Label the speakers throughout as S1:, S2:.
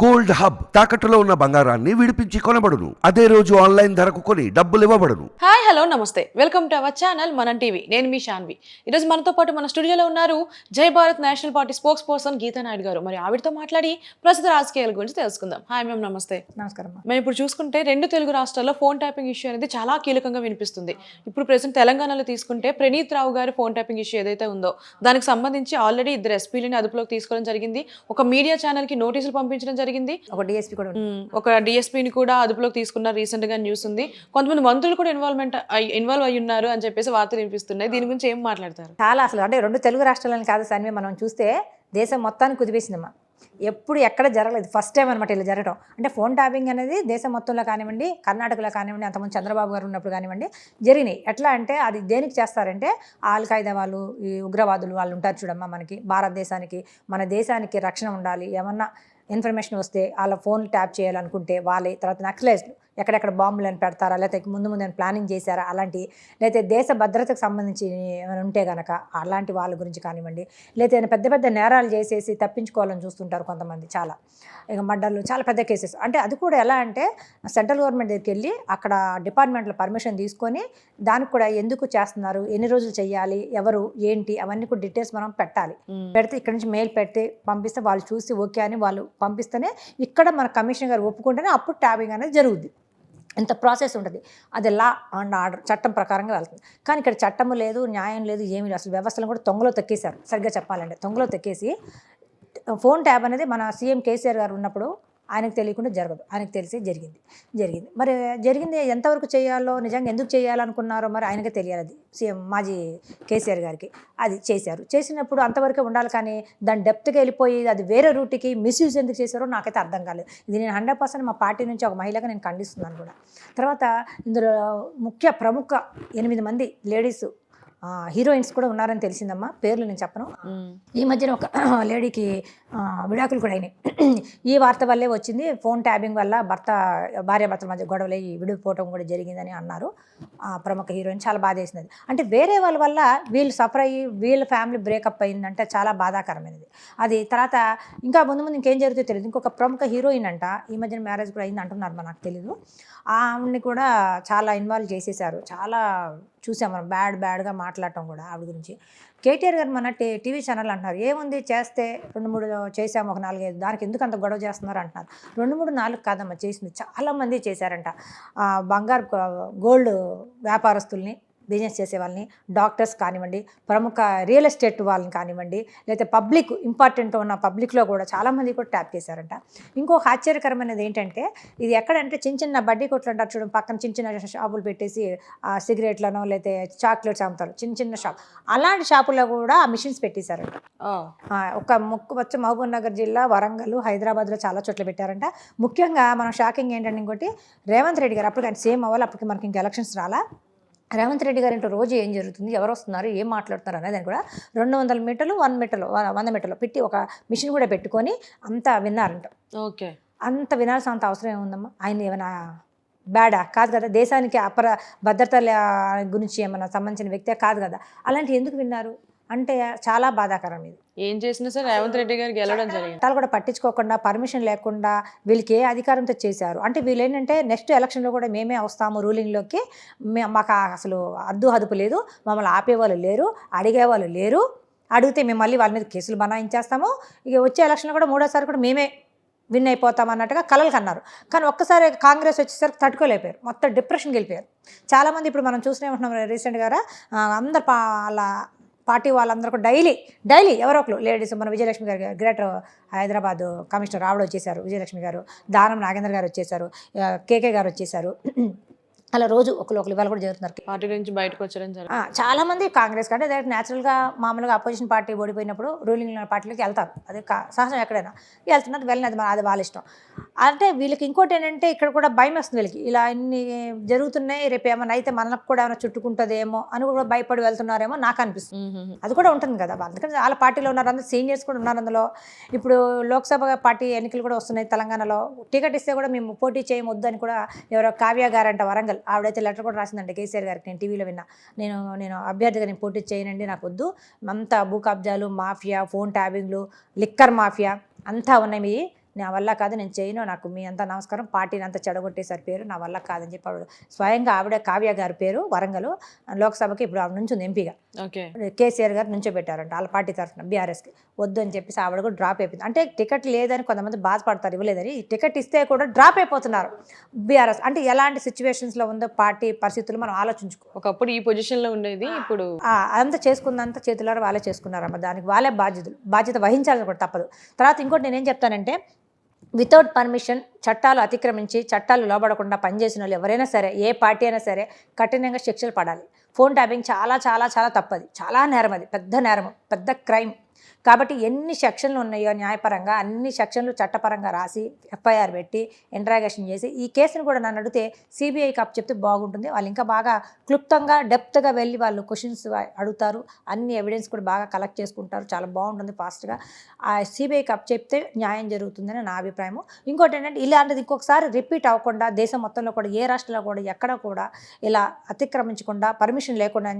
S1: Gold hub తాకట్టులో ఉన్న బంగారాన్ని విడిపించి కొనబడును. అదే రోజు ఆన్లైన్ ధరకు కొని డబ్బులు ఇవ్వబడును.
S2: హాయ్ హలో నమస్తే. Welcome to our channel Manam TV. నేను మీ శాన్వి ఈరోజు మనతో పాటు మన స్టూడియోలో ఉన్నారు Jai Bharat national party spokesperson Geeta Naidu garu. మరి ఆవిడతో మాట్లాడి ప్రస్తుత రాజకీయాల గురించి తెలుసుకుందాం. హాయ్ మ్యామ్ నమస్తే.
S3: నమస్కారం అమ్మా.
S2: మేము ఇప్పుడు చూసుకుంటే రెండు తెలుగు రాష్ట్రాల్లో ఫోన్ ట్యాపింగ్ ఇష్యూ అనేది చాలా కీలకంగా వినిపిస్తుంది. ఇప్పుడు ప్రెసెంట్ తెలంగాణలో తీసుకుంటే ప్రణీత్ రావు గారి ఫోన్ ట్యాపింగ్ ఇష్యూ ఏదైతే ఉందో దానికి సంబంధించి ఆల్రెడీ ఇద్దరు ఎస్పీలని అదుపులోకి తీసుకోవడం జరిగింది. ఒక మీడియా ఛానల్కి నోటీసులు పంపించడం జరిగింది.
S3: ఒక డిఎస్పీ కూడా.
S2: ఒక డిఎస్పీని కూడా అదుపులోకి తీసుకున్నారు రీసెంట్గా న్యూస్ ఉంది. కొంతమంది మంత్రులు కూడా ఇన్వాల్వ్మెంట్ ఇన్వాల్వ్ అయి ఉన్నారు అని చెప్పేసి వార్తలు వినిపిస్తున్నాయి. దీని గురించి ఏం మాట్లాడతారు?
S3: చాలా అసలు అంటే రెండు తెలుగు రాష్ట్రాలని కాదు సన్వి మనం చూస్తే దేశం మొత్తాన్ని కుదిపేసిందమ్మా. ఎప్పుడు ఎక్కడ జరగలేదు. ఫస్ట్ టైం అనమాట ఇలా జరగడం అంటే ఫోన్ ట్యాపింగ్ అనేది దేశం మొత్తంలో కానివ్వండి కర్ణాటకలో కానివ్వండి అంతకుముందు చంద్రబాబు గారు ఉన్నప్పుడు కానివ్వండి జరిగినాయి. ఎట్లా అంటే అది దేనికి చేస్తారంటే ఆల్ ఖైదా వాళ్ళు ఈ ఉగ్రవాదులు వాళ్ళు ఉంటారు చూడమ్మా మనకి భారతదేశానికి మన దేశానికి రక్షణ ఉండాలి. ఏమన్నా ఇన్ఫర్మేషన్ వస్తే వాళ్ళ ఫోన్ ట్యాప్ చేయాలనుకుంటే వాళ్ళే తర్వాత నక్సలైజ్లు ఎక్కడెక్కడ బాంబులు అని పెడతారా? లేకపోతే ముందు ముందు ప్లానింగ్ చేశారా? అలాంటి లేకపోతే దేశ భద్రతకు సంబంధించి ఏమైనా ఉంటే గనక అలాంటి వాళ్ళ గురించి కానివ్వండి లేకపోతే పెద్ద పెద్ద నేరాలు చేసేసి తప్పించుకోవాలని చూస్తుంటారు కొంతమంది చాలా. ఇక మర్డర్లు చాలా పెద్ద కేసెస్. అంటే అది కూడా ఎలా అంటే సెంట్రల్ గవర్నమెంట్ దగ్గరికి వెళ్ళి అక్కడ డిపార్ట్మెంట్లో పర్మిషన్ తీసుకొని దానికి కూడా ఎందుకు చేస్తున్నారు? ఎన్ని రోజులు చేయాలి? ఎవరు? ఏంటి? అవన్నీ కూడా డీటెయిల్స్ మనం పెట్టాలి. పెడితే ఇక్కడ నుంచి మెయిల్ పెడితే పంపిస్తే వాళ్ళు చూసి ఓకే అని వాళ్ళు పంపిస్తేనే ఇక్కడ మన కమిషనర్ గారు ఒప్పుకుంటేనే అప్పుడు ట్యాబింగ్ అనేది జరుగుద్ది. ఇంత ప్రాసెస్ ఉంటుంది. అది లా అండ్ ఆర్డర్ చట్టం ప్రకారంగా వెళ్తుంది. కానీ ఇక్కడ చట్టము లేదు న్యాయం లేదు ఏమీ లేదు. అసలు వ్యవస్థలను కూడా తొంగలో తొక్కేశారు. సరిగ్గా చెప్పాలంటే తొంగలో తొక్కేసి ఫోన్ ట్యాబ్ అనేది మన సీఎం కేసీఆర్ గారు ఉన్నప్పుడు ఆయనకు తెలియకుండా జరగదు. ఆయనకు తెలిసి జరిగింది. జరిగింది. మరి జరిగింది ఎంతవరకు చేయాలో నిజంగా ఎందుకు చేయాలనుకున్నారో మరి ఆయనకే తెలియాలి అది. సీఎం మాజీ కేసీఆర్ గారికి అది చేశారు. చేసినప్పుడు అంతవరకే ఉండాలి కానీ దాని డెప్త్కి వెళ్ళిపోయి అది వేరే రూట్కి మిస్యూజ్ ఎందుకు చేశారో నాకైతే అర్థం కాలేదు. ఇది నేను హండ్రెడ్ పర్సెంట్ మా పార్టీ నుంచి ఒక మహిళగా నేను ఖండిస్తున్నాను కూడా. తర్వాత ఇందులో ముఖ్య ప్రముఖ ఎనిమిది మంది లేడీస్ హీరోయిన్స్ కూడా ఉన్నారని తెలిసిందమ్మా. పేర్లు నేను చెప్పను. ఈ మధ్యన ఒక లేడీకి విడాకులు కూడా అయినాయి. ఈ వార్త వల్లే వచ్చింది. ఫోన్ ట్యాబింగ్ వల్ల భర్త భార్యాభర్తల మధ్య గొడవలు అయ్యి విడిపోవటం కూడా జరిగిందని అన్నారు. ఆ, ప్రముఖ హీరోయిన్ చాలా బాధ వేసింది అంటే వేరే వాళ్ళ వల్ల వీళ్ళు సఫర్ అయ్యి వీళ్ళ ఫ్యామిలీ బ్రేకప్ అయిందంటే చాలా బాధాకరమైనది. అది తర్వాత ఇంకా ముందు ముందు ఇంకేం జరుగుతుందో తెలియదు. ఇంకొక ప్రముఖ హీరోయిన్ అంట ఈ మధ్యన మ్యారేజ్ కూడా అయింది అంటున్నారు నాకు తెలీదు. ఆవిడని కూడా చాలా ఇన్వాల్వ్ చేసేసారు చాలా చూసాం మనం బ్యాడ్ బ్యాడ్గా మాట్లాడటం కూడా ఆవిడ గురించి. కేటీఆర్ గారు మన టీ టీవీ ఛానల్ అంటున్నారు ఏముంది చేస్తే రెండు మూడు చేసాము ఒక నాలుగైదు దానికి ఎందుకు అంత గొడవ చేస్తున్నారు అంటున్నారు. రెండు మూడు నాలుగు కాదమ్మా చేసింది చాలామంది చేశారంట. బంగారు గోల్డ్ వ్యాపారస్తుల్ని బిజినెస్ చేసే వాళ్ళని డాక్టర్స్ కానివ్వండి ప్రముఖ రియల్ ఎస్టేట్ వాళ్ళని కానివ్వండి లేకపోతే పబ్లిక్ ఇంపార్టెంట్ ఉన్న పబ్లిక్లో కూడా చాలామంది కూడా ట్యాప్ చేశారంట. ఇంకొక ఆశ్చర్యకరమైనది ఏంటంటే ఇది ఎక్కడంటే చిన్న చిన్న బడ్డీ కొట్లు అంటారు చూడండి పక్కన చిన్న చిన్న షాపులు పెట్టేసి ఆ సిగరెట్లను లేకపోతే చాక్లెట్స్ అమ్ముతారు చిన్న చిన్న షాప్. అలాంటి షాపుల్లో కూడా ఆ మిషన్స్ పెట్టేశారంట. ఒక ముక్కు వచ్చి మహబూబ్ నగర్ జిల్లా వరంగల్ హైదరాబాద్లో చాలా చోట్ల పెట్టారంట. ముఖ్యంగా మనం షాకింగ్ ఏంటంటే ఇంకోటి రేవంత్ రెడ్డి గారు అప్పుడు కానీ సేమ్ అవ్వాలి అప్పటికి మనకి ఇంకా ఎలక్షన్స్ రాలా? రేవంత్ రెడ్డి గారి ఇంట్లో రోజు ఏం జరుగుతుంది ఎవరు వస్తున్నారు ఏం మాట్లాడుతున్నారు అనేది కూడా రెండు వందల మీటర్లు వన్ మీటర్లు వంద మీటర్లు పెట్టి ఒక మిషన్ కూడా పెట్టుకొని అంతా విన్నారంట.
S2: ఓకే.
S3: అంత వినాల్సిన అంత అవసరం ఏముందమ్మా? ఆయన ఏమైనా బ్యాడా? కాదు కదా దేశానికి అపర భద్రత గురించి ఏమైనా సంబంధించిన వ్యక్తే? కాదు కదా. అలాంటి ఎందుకు విన్నారు? అంటే చాలా బాధాకరం ఇది.
S2: ఏం చేసినా సరే రేవంత్ రెడ్డి గారు గెలవడం జరిగింది.
S3: చట్టాలు కూడా పట్టించుకోకుండా పర్మిషన్ లేకుండా వీళ్ళకి ఏ అధికారంతో చేశారు? అంటే వీళ్ళు ఏంటంటే నెక్స్ట్ ఎలక్షన్లో కూడా మేమే వస్తాము రూలింగ్లోకి. మే మాకు అసలు అద్దు హదుపు లేదు. మమ్మల్ని ఆపేవాళ్ళు లేరు అడిగేవాళ్ళు లేరు. అడిగితే మేము మళ్ళీ వాళ్ళ మీద కేసులు బనాయించేస్తాము. ఇక వచ్చే ఎలక్షన్లో కూడా మూడోసారి కూడా మేమే విన్ అయిపోతాం అన్నట్టుగా కలలు కన్నారు. కానీ ఒక్కసారి కాంగ్రెస్ వచ్చేసరికి తట్టుకోలేకపోయారు. మొత్తం డిప్రెషన్కి వెళ్ళిపోయారు చాలామంది ఇప్పుడు మనం చూస్తూనే ఉంటున్నాం రీసెంట్గా అందరు పా వాళ్ళ పార్టీ వాళ్ళందరూ డైలీ డైలీ ఎవరో ఒకరు లేడీస్ మన విజయలక్ష్మి గారు గ్రేటర్ హైదరాబాద్ కమిషనర్ రావడం వచ్చేసారు విజయలక్ష్మి గారు దానం నాగేంద్ర గారు వచ్చేసారు కేకే గారు వచ్చేసారు అలా రోజు ఒకరు ఒకరు ఇవాళ కూడా జరుగుతున్నారు.
S2: పార్టీ నుంచి బయటకు వచ్చడం
S3: ఆ, చాలా మంది కాంగ్రెస్ కంటే డైరెక్ట్ న్యాచురల్గా మామూలుగా అపోజిషన్ పార్టీ ఓడిపోయినప్పుడు రూలింగ్ పార్టీలోకి వెళ్తారు. అది సహజం ఎక్కడైనా. వెళ్తున్నారు వెళ్ళినది మన- అది వాళ్ళ ఇష్టం. అంటే వీళ్ళకి ఇంకోటి ఏంటంటే ఇక్కడ కూడా భయం వస్తుంది వీళ్ళకి. ఇలా ఇన్ని జరుగుతున్నాయి రేపు ఏమైనా అయితే మనకు కూడా ఏమైనా చుట్టుకుంటుందేమో అని కూడా భయపడి వెళ్తున్నారేమో నాకు అనిపిస్తుంది. అది కూడా ఉంటుంది కదా. అందుకని వాళ్ళ పార్టీలో ఉన్నారు అందరు సీనియర్స్ కూడా ఉన్నారు అందులో. ఇప్పుడు లోక్సభ పార్టీ ఎన్నికలు కూడా వస్తున్నాయి తెలంగాణలో. టికెట్ ఇస్తే కూడా మేము పోటీ చేయమొద్దు అని కూడా ఎవరో కావ్య గారంట వరంగల్. ఆవిడైతే లెటర్ కూడా రాసిందండి కేసీఆర్ గారికి నేను టీవీలో విన్నా. నేను నేను అభ్యర్థిగా నేను పోటీ చేయనండి నాకు వద్దు. అంతా భూ కబ్జాలు మాఫియా ఫోన్ ట్యాబింగ్లు లిక్కర్ మాఫియా అంతా ఉన్నాయి మీ నా వల్ల కాదు నేను చేయను నాకు మీ అంత నమస్కారం పార్టీని అంతా చెడగొట్టేసారి పేరు నా వల్ల కాదని చెప్పి ఆవిడ స్వయంగా ఆవిడ కావ్య గారి పేరు వరంగల్ లోక్సభకి ఇప్పుడు ఆవిడ నుంచి ఉంది ఎంపీగా. కేసీఆర్ గారు నుంచో పెట్టారంట వాళ్ళ పార్టీ తరఫున బీఆర్ఎస్కి. వద్దు అని చెప్పేసి ఆవిడ కూడా డ్రాప్ అయిపోయింది. అంటే టికెట్ లేదని కొంతమంది బాధపడతారు ఇవ్వలేదని టికెట్ ఇస్తే కూడా డ్రాప్ అయిపోతున్నారు బీఆర్ఎస్. అంటే ఎలాంటి సిచ్యువేషన్స్లో ఉందో పార్టీ పరిస్థితులు మనం ఆలోచించుకో.
S2: ఒకప్పుడు ఈ పొజిషన్లో ఉండేది ఇప్పుడు
S3: అంత చేసుకున్నంత చేతులారా వాళ్ళే చేసుకున్నారమ్మ. దానికి వాళ్ళే బాధ్యతలు బాధ్యత వహించాలని కూడా తప్పదు. తర్వాత ఇంకోటి నేనేం చెప్తానంటే వితౌట్ పర్మిషన్ చట్టాలు అతిక్రమించి చట్టాలు లోబడకుండా పనిచేసిన వాళ్ళు ఎవరైనా సరే ఏ పార్టీ అయినా సరే కఠినంగా శిక్షలు పడాలి. ఫోన్ ట్యాపింగ్ చాలా చాలా చాలా తప్పది. చాలా నేరం అది. పెద్ద నేరం పెద్ద క్రైమ్. కాబట్టి ఎన్ని సెక్షన్లు ఉన్నాయో న్యాయపరంగా అన్ని సెక్షన్లు చట్టపరంగా రాసి ఎఫ్ఐఆర్ పెట్టి ఇంట్రాగేషన్ చేసి ఈ కేసును కూడా నన్ను అడిగితే సిబిఐకి అప్ చెప్తే బాగుంటుంది. వాళ్ళు ఇంకా బాగా క్లుప్తంగా డెప్త్గా వెళ్ళి వాళ్ళు క్వశ్చన్స్ అడుగుతారు. అన్ని ఎవిడెన్స్ కూడా బాగా కలెక్ట్ చేసుకుంటారు. చాలా బాగుంటుంది ఫాస్ట్గా ఆ సిబిఐకి అప్ చెప్తే న్యాయం జరుగుతుందని నా అభిప్రాయం ఇంకోటి ఏంటంటే ఇలాంటిది ఇంకొకసారి రిపీట్ అవ్వకుండా దేశం మొత్తంలో కూడా ఏ రాష్ట్రంలో కూడా ఎక్కడ కూడా ఇలా అతిక్రమించకుండా పర్మిషన్ లేకుండా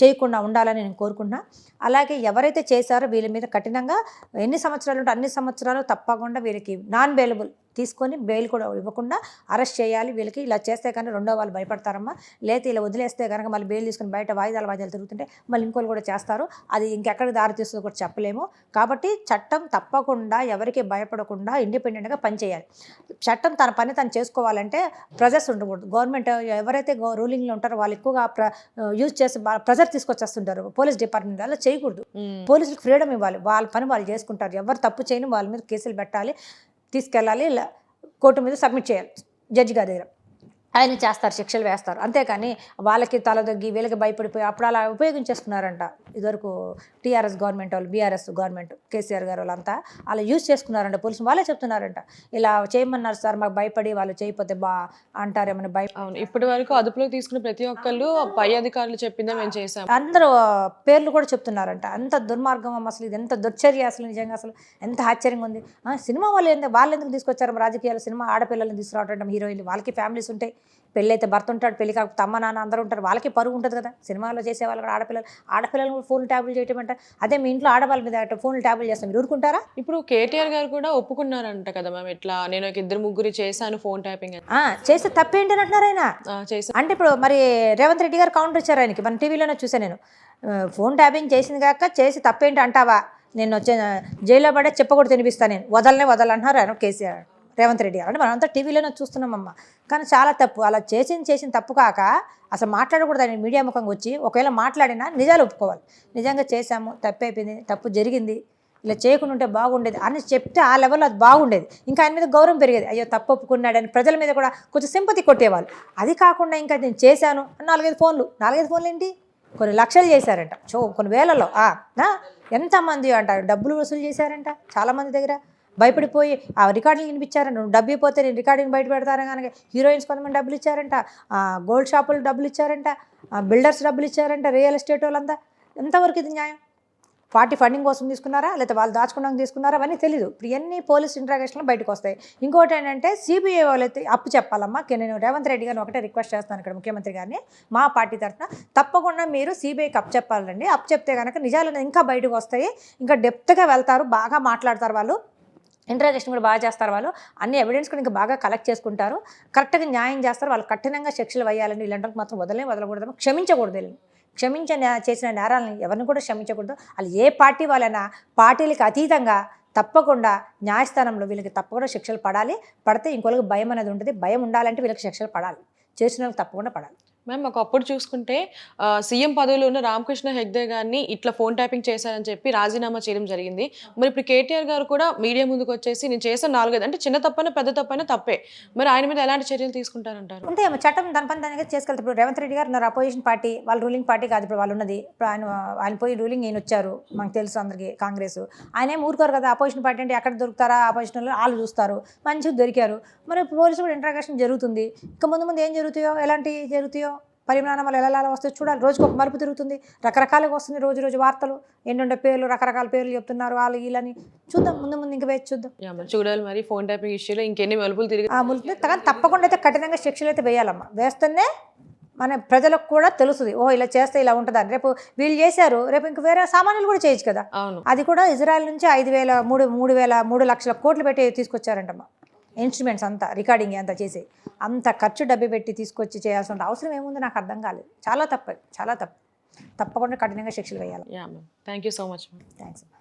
S3: చేయకుండా ఉండాలని నేను కోరుకుంటున్నా. అలాగే ఎవరైతే చేశారో వీళ్ళ మీద కఠినంగా ఎన్ని సంవత్సరాలు ఉంటే అన్ని సంవత్సరాలు తప్పకుండా వీళ్ళకి నాన్ బెయిలబుల్ తీసుకొని బెయిల్ కూడా ఇవ్వకుండా అరెస్ట్ చేయాలి. వీళ్ళకి ఇలా చేస్తే కానీ రెండో వాళ్ళు భయపడతారమ్మా. లేకపోతే ఇలా వదిలేస్తే కనుక మళ్ళీ బెయిల్ తీసుకుని బయట వాయిదాలు వాయిదాలు తిరుగుతుంటే మళ్ళీ ఇంకోళ్ళు కూడా చేస్తారు. అది ఇంకెక్కడికి దారి తీస్తుందో కూడా చెప్పలేము. కాబట్టి చట్టం తప్పకుండా ఎవరికి భయపడకుండా ఇండిపెండెంట్గా పనిచేయాలి. చట్టం తన పని తను చేసుకోవాలంటే ప్రెజర్స్ ఉండకూడదు. గవర్నమెంట్ ఎవరైతే రూలింగ్లో ఉంటారో వాళ్ళు ఎక్కువగా ప్ర యూజ్ చేసి ప్రెజర్ తీసుకొచ్చేస్తుంటారు. పోలీస్ డిపార్ట్మెంట్ అలా చేయకూడదు. పోలీసులకు ఫ్రీడమ్ ఇవ్వాలి. వాళ్ళ పని వాళ్ళు చేసుకుంటారు. ఎవరు తప్పు చేయని వాళ్ళ మీద కేసులు పెట్టాలి. తీసుకెళ్ళాలి ఇలా కోర్టు మీద సబ్మిట్ చేయాలి. జడ్జి గారి దగ్గర. ఆయన చేస్తారు శిక్షలు వేస్తారు. అంతేకాని వాళ్ళకి తలదొగ్గి వీళ్ళకి భయపడిపోయి అప్పుడు అలా ఉపయోగించేసుకున్నారంట. ఇదివరకు టీఆర్ఎస్ గవర్నమెంట్ వాళ్ళు బీఆర్ఎస్ గవర్నమెంట్ కేసీఆర్ గారు వాళ్ళంతా అలా యూజ్ చేసుకున్నారంట. పోలీసులు వాళ్ళే చెప్తున్నారంట. ఇలా చేయమన్నారు సార్ మాకు భయపడి వాళ్ళు చేయకపోతే బా అంటారేమని భయ
S2: అవును. ఇప్పటి వరకు అదుపులోకి తీసుకున్న ప్రతి ఒక్కళ్ళు పై అధికారులు చెప్పిందే మేము చేసాం
S3: అందరూ పేర్లు కూడా చెప్తున్నారంట. అంత దుర్మార్గం అసలు ఇది ఎంత దుర్చర్య అసలు నిజంగా అసలు ఎంత ఆశ్చర్యంగా ఉంది. సినిమా వాళ్ళు ఏంది? వాళ్ళు ఎందుకు తీసుకొచ్చారు? రాజకీయాలు సినిమా ఆడపిల్లల్ని తీసుకురావటం హీరోయిన్లు వాళ్ళకి ఫ్యామిలీస్ ఉంటాయి పెళ్ళి అయితే భర్త ఉంటాడు పెళ్ళి కాకపోతే అమ్మ నాన్న అందరూ ఉంటారు. వాళ్ళకి పరుగు ఉంటుంది కదా. సినిమాలో చేసే వాళ్ళు కూడా ఆడపిల్లలు ఆడపిల్లలు కూడా ఫోన్ ట్యాబులు చేయటం అంటే అదే మీ ఇంట్లో ఆడవాళ్ళ మీద ఫోన్ ట్యాబులు చేస్తాం. మీరు ఊరుకుంటారా?
S2: ఇప్పుడు కేటీఆర్ గారు కూడా ఒప్పుకున్నారంట కదా మ్యామ్. ఇట్లా నేను ఒక ఇద్దరు ముగ్గురు చేశాను ఫోన్ ట్యాపింగ్
S3: చేస్తే తప్పేంటి అని అంటున్నారు ఆయన? అంటే ఇప్పుడు మరి రేవంత్ రెడ్డి గారు కౌంటర్ ఇచ్చారు ఆయనకి. మన టీవీలోనే చూసాను నేను. ఫోన్ ట్యాపింగ్ చేసింది కాక చేసి తప్పేంటి అంటావా? నేను వచ్చే జైల్లో పడే చెప్పకూడదు తినిపిస్తాను నేను. వదలనే వదలంటున్నారు ఆయన కేసీఆర్. రేవంత్ రెడ్డి గారు. అంటే మనంతా టీవీలోనే చూస్తున్నామమ్మ. కానీ చాలా తప్పు. అలా చేసింది చేసిన తప్పు కాక అసలు మాట్లాడకూడదు ఆయన మీడియా ముఖంగా వచ్చి ఒకవేళ మాట్లాడినా నిజాలు ఒప్పుకోవాలి. నిజంగా చేశాము తప్పు అయిపోయింది తప్పు జరిగింది ఇలా చేయకుండా ఉంటే బాగుండేది అని చెప్తే ఆ లెవెల్లో అది బాగుండేది. ఇంకా ఆయన మీద గౌరవం పెరిగేది. అయ్యో తప్పు ఒప్పుకున్నాడని ప్రజల మీద కూడా కొంచెం సింపతి కొట్టేవాళ్ళు. అది కాకుండా ఇంకా నేను చేశాను నాలుగైదు ఫోన్లు. నాలుగైదు ఫోన్లు ఏంటి? కొన్ని లక్షలు చేశారంట. చో కొన్ని వేలలో ఎంతమంది అంటారు? డబ్బులు వసూలు చేశారంట చాలామంది దగ్గర. భయపడిపోయి ఆ రికార్డులు వినిపించారంట నువ్వు డబ్బు ఇవ్వకపోతే నేను రికార్డింగ్ బయట పెడతాను కనుక? హీరోయిన్స్ కొంతమంది డబ్బులు ఇచ్చారంట. గోల్డ్ షాపులు డబ్బులు ఇచ్చారంట. బిల్డర్స్ డబ్బులు ఇచ్చారంట రియల్ ఎస్టేట్ వాళ్ళంతా. ఎంతవరకు ఇది న్యాయం? పార్టీ ఫండింగ్ కోసం తీసుకున్నారా? లేకపోతే వాళ్ళు దాచుకున్నాక తీసుకున్నారా? అవన్నీ తెలియదు ఇప్పుడు ఇవన్నీ పోలీస్ ఇంట్రాగేషన్లు బయటకు వస్తాయి. ఇంకోటి ఏంటంటే సిబిఐ వాళ్ళైతే అప్పు చెప్పాలమ్మా. నేను రేవంత్ రెడ్డి గారిని ఒకటే రిక్వెస్ట్ చేస్తాను ఇక్కడ ముఖ్యమంత్రి గారిని. మా పార్టీ తరఫున తప్పకుండా మీరు సిబిఐకి అప్పు చెప్పాలండి. అప్పు చెప్తే కనుక నిజాలు ఇంకా బయటకు వస్తాయి. ఇంకా డెప్త్గా వెళ్తారు బాగా మాట్లాడతారు వాళ్ళు. ఇంటరాగేషన్ కూడా బాగా చేస్తారు వాళ్ళు. అన్ని ఎవిడెన్స్ కూడా ఇంకా బాగా కలెక్ట్ చేసుకుంటారు. కరెక్ట్గా న్యాయం చేస్తారు. వాళ్ళు కఠినంగా శిక్షలు వేయాలని ఇలాంటి మాత్రం వదలే వదలకూడదు క్షమించకూడదు వీళ్ళని. క్షమించ చేసిన నేరాలను ఎవరిని కూడా క్షమించకూడదు. వాళ్ళు ఏ పార్టీ వాళ్ళైనా పార్టీలకు అతీతంగా తప్పకుండా న్యాయస్థానంలో వీళ్ళకి తప్పకుండా శిక్షలు పడాలి. పడితే ఇంకోళ్ళకి భయం అనేది ఉంటుంది. భయం ఉండాలంటే వీళ్ళకి శిక్షలు పడాలి. చేసిన వాళ్ళకి తప్పకుండా పడాలి.
S2: మ్యామ్ ఒకప్పుడు చూసుకుంటే సీఎం పదవిలో ఉన్న రామకృష్ణ హెగ్దే గారిని ఇట్లా ఫోన్ ట్యాపింగ్ చేశారని చెప్పి రాజీనామా చేయడం జరిగింది. మరి ఇప్పుడు కేటీఆర్ గారు కూడా మీడియా ముందుకు వచ్చేసి నేను చేసిన నాలుగైదు అంటే చిన్న తప్పైనా పెద్ద తప్పైనా తప్పే. మరి ఆయన మీద ఎలాంటి చర్యలు తీసుకుంటారంటారు?
S3: అంటే చట్టం దాని పని దానిగా చేసుకెళ్తారు ఇప్పుడు రేవంత్ రెడ్డి గారు ఉన్నారు అపోజిషన్ పార్టీ వాళ్ళు రూలింగ్ పార్టీ కాదు ఇప్పుడు వాళ్ళు ఉన్నది. ఇప్పుడు ఆయన ఆయన పోయి రూలింగ్ ఈయన వచ్చారు మాకు తెలుసు అందరికీ కాంగ్రెస్. ఆయన ఏం ఊరుకోరు కదా అపోజిషన్ పార్టీ అంటే ఎక్కడ దొరుకుతారా అపోజిషన్ వాళ్ళు చూస్తారు. మంచిగా దొరికారు. మరి పోలీసు కూడా ఇంట్రాగేషన్ జరుగుతుంది. ఇంకా ముందు ముందు ఏం జరుగుతాయో ఎలాంటి జరుగుతాయో? పరిమాణాలు ఎలా ఎలా వస్తాయో చూడాలి. రోజుకు ఒక మలుపు తిరుగుతుంది. రకరకాలుగా వస్తుంది రోజు రోజు వార్తలు. ఎన్నుండే పేర్లు రకరకాల పేర్లు చెప్తున్నారు వాళ్ళు వీళ్ళని. చూద్దాం ముందు ముందు ఇంకా వేచి చూద్దాం.
S2: చూడాలి మరి ఫోన్ ట్యాపింగ్ ఇష్యూలో ఇంకెన్ని మలుపులు తిరిగి
S3: ఆ ములుపు తగ్గ తప్పకుండా అయితే కఠినంగా శిక్షలు అయితే వేయాలమ్మా. వేస్తేనే మన ప్రజలకు కూడా తెలుస్తుంది. ఓ ఇలా చేస్తే ఇలా ఉంటుందని రేపు వీళ్ళు చేశారు రేపు ఇంక వేరే సామాన్యులు కూడా చేయొచ్చు కదా.
S2: అవును.
S3: అది కూడా ఇజ్రాయెల్ నుంచి ఐదు వేల మూడు మూడు వేల మూడు లక్షల కోట్లు పెట్టి తీసుకొచ్చారంటమ్మా. ఇన్స్ట్రుమెంట్స్ అంతా రికార్డింగ్ అంతా చేసి. అంత ఖర్చు డబ్బు పెట్టి తీసుకొచ్చి చేయాల్సిన అవసరం ఏముంది నాకు అర్థం కాలేదు. చాలా తప్పు చాలా తప్పు. తప్పకుండా కఠినంగా శిక్షలు వేయాలి.
S2: Thank you so much
S3: thanks